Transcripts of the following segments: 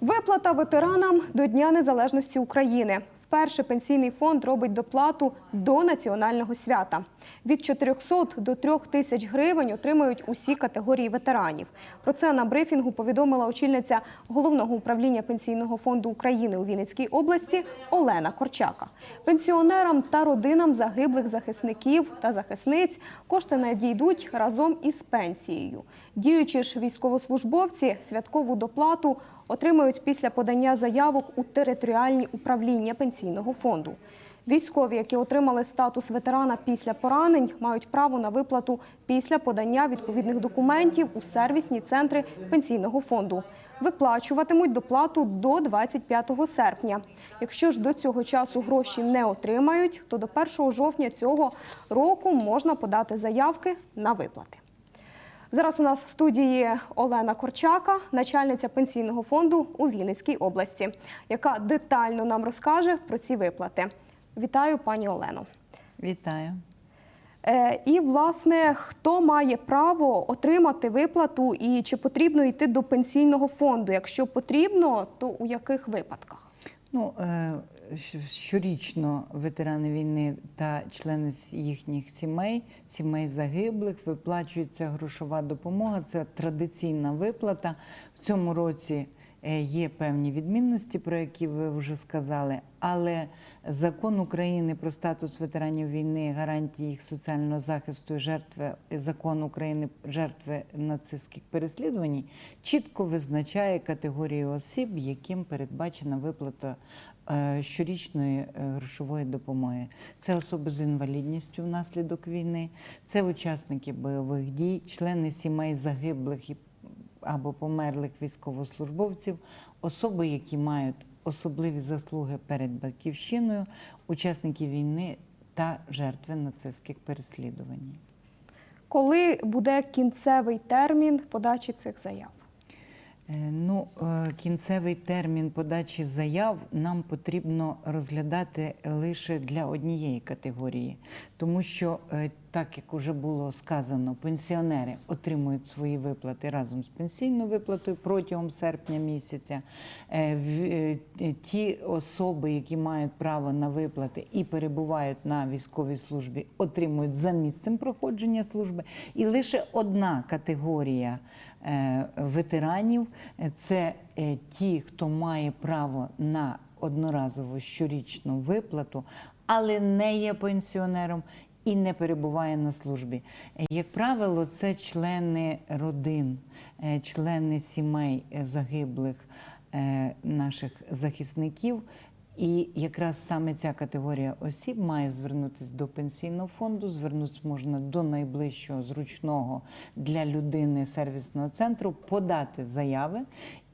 Виплата ветеранам до Дня Незалежності України. Вперше пенсійний фонд робить доплату до національного свята. Від 400 до 3 тисяч гривень отримають усі категорії ветеранів. Про це на брифінгу повідомила очільниця головного управління пенсійного фонду України у Вінницькій області Олена Корчака. Пенсіонерам та родинам загиблих захисників та захисниць кошти надійдуть разом із пенсією. Діючі ж військовослужбовці святкову доплату отримають після подання заявок у територіальні управління пенсійного фонду. Військові, які отримали статус ветерана після поранень, мають право на виплату після подання відповідних документів у сервісні центри пенсійного фонду. Виплачуватимуть доплату до 25 серпня. Якщо ж до цього часу гроші не отримають, то до 1 жовтня цього року можна подати заявки на виплати. Зараз у нас в студії Олена Корчака, начальниця пенсійного фонду у Вінницькій області, яка детально нам розкаже про ці виплати. Вітаю, пані Олено. Вітаю. Е, І, власне, хто має право отримати виплату і чи потрібно йти до пенсійного фонду? Якщо потрібно, то у яких випадках? Ну, е, щорічно ветерани війни та члени їхніх сімей, сімей загиблих, виплачується грошова допомога. Це традиційна виплата. В цьому році є певні відмінності, про які ви вже сказали. Але закон України про статус ветеранів війни, гарантії їх соціального захисту і жертви, закон України жертви нацистських переслідувань чітко визначає категорії осіб, яким передбачена виплата е, щорічної е, грошової допомоги. Це особи з інвалідністю внаслідок війни, це учасники бойових дій, члени сімей загиблих і або померлих військовослужбовців, особи, які мають особливі заслуги перед батьківщиною, учасники війни та жертви нацистських переслідувань. Коли буде кінцевий термін подачі цих заяв? Е, Ну, е, кінцевий термін подачі заяв нам потрібно розглядати лише для однієї категорії, тому що, е, так як вже було сказано, пенсіонери отримують свої виплати разом з пенсійною виплатою протягом серпня місяця. Е, е, Ті особи, які мають право на виплати і перебувають на військовій службі, отримують за місцем проходження служби. І лише одна категорія е, ветеранів це ті, хто має право на одноразову щорічну виплату, але не є пенсіонером. І не перебуває на службі. Як правило, це члени родин, е, члени сімей е, загиблих е, наших захисників. І якраз саме ця категорія осіб має звернутися до пенсійного фонду. Звернутися можна до найближчого зручного для людини сервісного центру, подати заяви.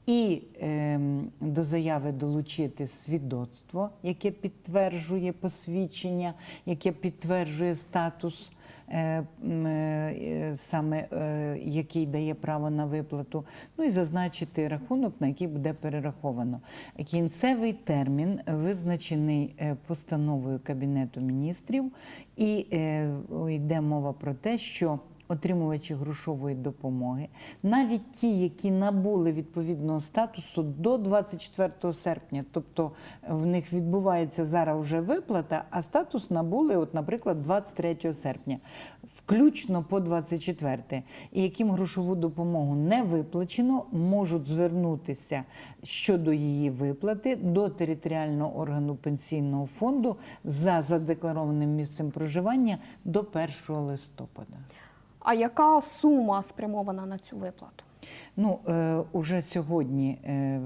І ем, до заяви долучити свідоцтво, яке підтверджує посвідчення, яке підтверджує статус, е, е, саме е, який дає право на виплату. Ну і зазначити рахунок, на який буде перераховано. Кінцевий термін визначений е, постановою Кабінету міністрів, і е, йде мова про те, що Отримувачі грошової допомоги, навіть ті, які набули відповідного статусу до 24 серпня, тобто в них відбувається зараз вже виплата, а статус набули, от, наприклад, 23 серпня, включно по 24, і яким грошову допомогу не виплачено, можуть звернутися щодо її виплати до територіального органу пенсійного фонду за задекларованим місцем проживання до 1 листопада. А яка сума спрямована на цю виплату? Ну, е, уже сьогодні е,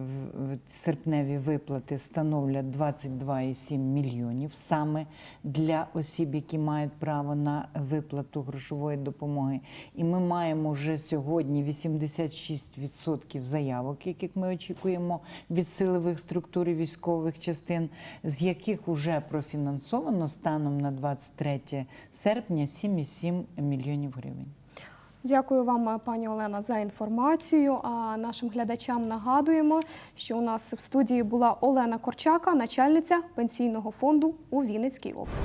серпневі виплати становлять 22,7 мільйонів саме для осіб, які мають право на виплату грошової допомоги. І ми маємо вже сьогодні 86% заявок, яких ми очікуємо від силових структур і військових частин, з яких вже профінансовано станом на 23 серпня 7,7 мільйонів гривень. Дякую вам, пані Олена, за інформацію. А нашим глядачам нагадуємо, що у нас в студії була Олена Корчака, начальниця пенсійного фонду у Вінницькій області.